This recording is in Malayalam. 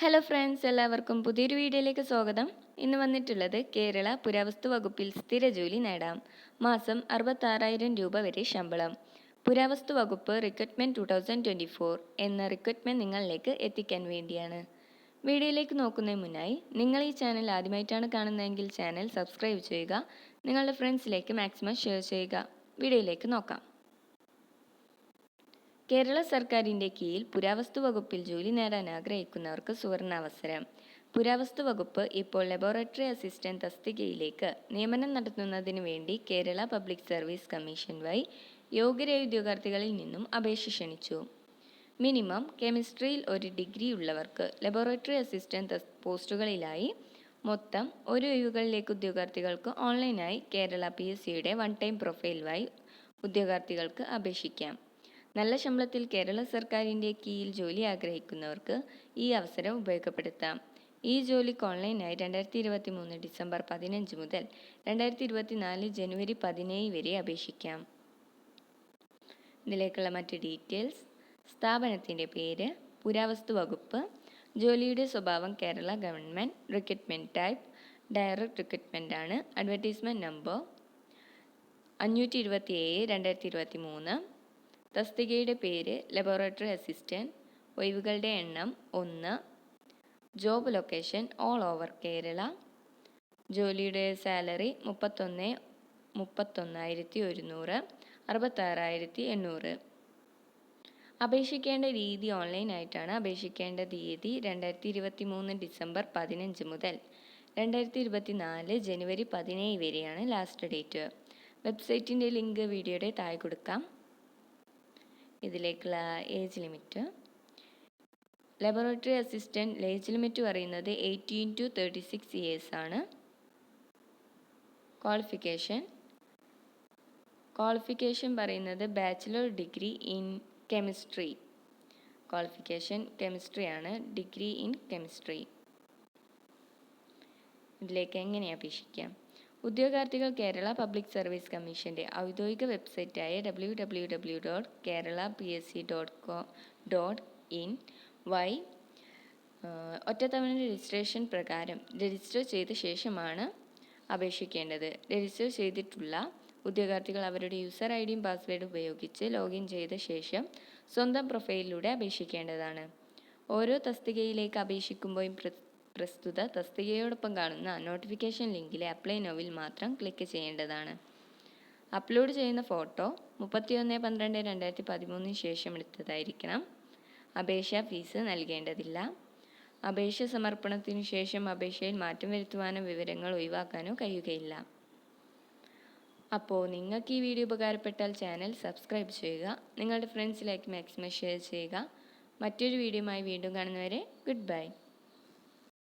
ഹലോ ഫ്രണ്ട്സ് എല്ലാവർക്കും പുതിയൊരു വീഡിയോയിലേക്ക് സ്വാഗതം. ഇന്ന് വന്നിട്ടുള്ളത് കേരള പുരാവസ്തു വകുപ്പിൽ സ്ഥിര ജോലി നേടാം. മാസം അറുപത്താറായിരം രൂപ വരെ ശമ്പളം. പുരാവസ്തു വകുപ്പ് recruitment two thousand twenty four എന്ന റിക്രൂട്ട്മെന്റ് നിങ്ങളിലേക്ക് എത്തിക്കാൻ വേണ്ടിയാണ്. വീഡിയോയിലേക്ക് നോക്കുന്നതിന് മുന്നായി നിങ്ങൾ ഈ ചാനൽ ആദ്യമായിട്ടാണ് കാണുന്നതെങ്കിൽ ചാനൽ സബ്സ്ക്രൈബ് ചെയ്യുക. നിങ്ങളുടെ ഫ്രണ്ട്സിലേക്ക് മാക്സിമം ഷെയർ ചെയ്യുക. വീഡിയോയിലേക്ക് നോക്കാം. കേരള സർക്കാരിന്റെ കീഴിൽ പുരാവസ്തു വകുപ്പിൽ ജോലി നേടാൻ ആഗ്രഹിക്കുന്നവർക്ക് സുവർണാവസരം. പുരാവസ്തു വകുപ്പ് ഇപ്പോൾ ലബോറട്ടറി അസിസ്റ്റന്റ് തസ്തികയിലേക്ക് നിയമനം നടത്തുന്നതിന് വേണ്ടി കേരള പബ്ലിക് സർവീസ് കമ്മീഷൻ വഴി യോഗ്യരായ ഉദ്യോഗാർത്ഥികളിൽ നിന്നും അപേക്ഷ ക്ഷണിച്ചു. മിനിമം കെമിസ്ട്രിയിൽ ഒരു ഡിഗ്രി ഉള്ളവർക്ക് ലബോറട്ടറി അസിസ്റ്റന്റ് പോസ്റ്റുകളിലായി മൊത്തം ഒരു ഒഴിവുകളിലേക്ക് ഉദ്യോഗാർത്ഥികൾക്ക് ഓൺലൈനായി കേരള പി എസ് സിയുടെ വൺ ടൈം പ്രൊഫൈൽ വഴി ഉദ്യോഗാർത്ഥികൾക്ക് അപേക്ഷിക്കാം. നല്ല ശമ്പളത്തിൽ കേരള സർക്കാരിന്റെ കീഴിൽ ജോലി ആഗ്രഹിക്കുന്നവർക്ക് ഈ അവസരം ഉപയോഗപ്പെടുത്താം. ഈ ജോലിക്ക് ഓൺലൈനായി രണ്ടായിരത്തി ഇരുപത്തി മൂന്ന് ഡിസംബർ പതിനഞ്ച് മുതൽ രണ്ടായിരത്തി ഇരുപത്തി നാല് ജനുവരി പതിനേഴ് വരെ അപേക്ഷിക്കാം. ഇതിലേക്കുള്ള മറ്റ് ഡീറ്റെയിൽസ് സ്ഥാപനത്തിന്റെ പേര് പുരാവസ്തു വകുപ്പ് ജോലിയുടെ സ്വഭാവം Kerala government recruitment type direct recruitment ആണ് അഡ്വർടൈസ്മെന്റ് നമ്പർ അഞ്ഞൂറ്റി ഇരുപത്തി ഏഴ് രണ്ടായിരത്തി ഇരുപത്തി മൂന്ന് തസ്തികയുടെ പേര് ലബോറട്ടറി അസിസ്റ്റന്റ് ഒഴിവുകളുടെ എണ്ണം ഒന്ന് job location all over Kerala ജോലിയുടെ സാലറി മുപ്പത്തൊന്ന് മുപ്പത്തൊന്നായിരത്തി ഒരുന്നൂറ് അറുപത്താറായിരത്തി എണ്ണൂറ് അപേക്ഷിക്കേണ്ട രീതി ഓൺലൈനായിട്ടാണ് അപേക്ഷിക്കേണ്ട തീയതി രണ്ടായിരത്തി ഇരുപത്തി മൂന്ന് ഡിസംബർ പതിനഞ്ച് മുതൽ രണ്ടായിരത്തി ഇരുപത്തി നാല് ജനുവരി പതിനേഴ് വരെയാണ് ലാസ്റ്റ് ഡേറ്റ് വെബ്സൈറ്റിന്റെ ലിങ്ക് വീഡിയോയുടെ താഴെ കൊടുക്കാം. ഇതിലേക്കുള്ള age limit laboratory assistant age limit പറയുന്നത് eighteen to thirty six years ആണ്. ക്വാളിഫിക്കേഷൻ ക്വാളിഫിക്കേഷൻ പറയുന്നത് bachelor degree in chemistry qualification chemistry ആണ്. ഡിഗ്രി ഇൻ കെമിസ്ട്രി ഇതിലേക്ക് എങ്ങനെ അപേക്ഷിക്കാം? ഉദ്യോഗാർത്ഥികൾ കേരള പബ്ലിക് സർവീസ് കമ്മീഷന്റെ ഔദ്യോഗിക വെബ്സൈറ്റായ W W dot Kerala P S C dot dot in Y ഒറ്റത്തവണ രജിസ്ട്രേഷൻ പ്രകാരം രജിസ്റ്റർ ചെയ്ത ശേഷമാണ് അപേക്ഷിക്കേണ്ടത്. രജിസ്റ്റർ ചെയ്തിട്ടുള്ള ഉദ്യോഗാർത്ഥികൾ അവരുടെ യൂസർ ഐ ഡിയും പാസ്വേഡും ഉപയോഗിച്ച് ലോഗിൻ ചെയ്ത ശേഷം സ്വന്തം പ്രൊഫൈലിലൂടെ അപേക്ഷിക്കേണ്ടതാണ്. ഓരോ തസ്തികയിലേക്ക് അപേക്ഷിക്കുമ്പോഴും പ്രസ്തുത തസ്തികയോടൊപ്പം കാണുന്ന നോട്ടിഫിക്കേഷൻ ലിങ്കിലെ അപ്ലൈ നോവിൽ മാത്രം ക്ലിക്ക് ചെയ്യേണ്ടതാണ്. അപ്ലോഡ് ചെയ്യുന്ന ഫോട്ടോ മുപ്പത്തിയൊന്ന് പന്ത്രണ്ട് രണ്ടായിരത്തി പതിമൂന്നിന് ശേഷം എടുത്തതായിരിക്കണം. അപേക്ഷ ഫീസ് നൽകേണ്ടതില്ല. അപേക്ഷ സമർപ്പണത്തിനു ശേഷം അപേക്ഷയിൽ മാറ്റം വരുത്തുവാനോ വിവരങ്ങൾ ഒഴിവാക്കാനോ കഴിയുകയില്ല. അപ്പോൾ നിങ്ങൾക്ക് ഈ വീഡിയോ ഉപകാരപ്പെട്ടാൽ ചാനൽ സബ്സ്ക്രൈബ് ചെയ്യുക നിങ്ങളുടെ ഫ്രണ്ട്സിലേക്ക് മാക്സിമം ഷെയർ ചെയ്യുക. മറ്റൊരു വീഡിയോയുമായി വീണ്ടും കാണുന്നവരെ ഗുഡ് ബൈ